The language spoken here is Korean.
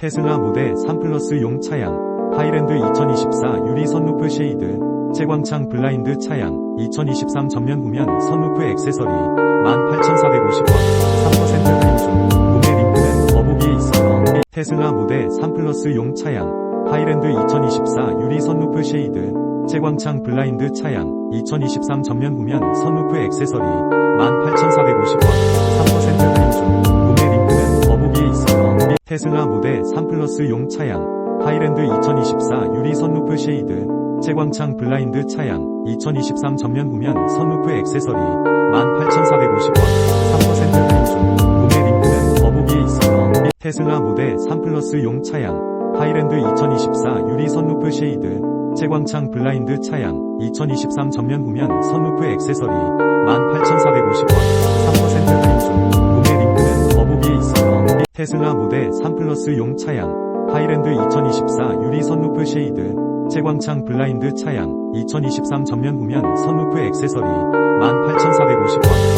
테슬라 모델 3 플러스 용 차량, 하이랜드 2024 유리 선루프 쉐이드, 채광창 블라인드 차량, 2023 전면 후면 선루프 액세서리, 18,450원, 3% 할인 중. 테슬라 모델 3 플러스 용 차량, 하이랜드 2024 유리 선루프 쉐이드, 채광창 블라인드 차량, 2023 전면 후면 선루프 액세서리, 18,450원, 테슬라 모델 3 플러스 용 차량, 하이랜드 2024 유리 선루프 쉐이드, 채광창 블라인드 차량, 2023 전면 후면 선루프 액세서리, 18,450원, 3% 할인 중, 구매 링크는 더보기에 있어요. 테슬라 모델 3 플러스 용 차량, 하이랜드 2024 유리 선루프 쉐이드, 채광창 블라인드 차량, 2023 전면 후면 선루프 액세서리, 18,450원, 테슬라 모델 3 플러스 용 차량, 하이랜드 2024 유리 선루프 쉐이드, 채광창 블라인드 차량, 2023 전면 후면 선루프 액세서리, 18,450원,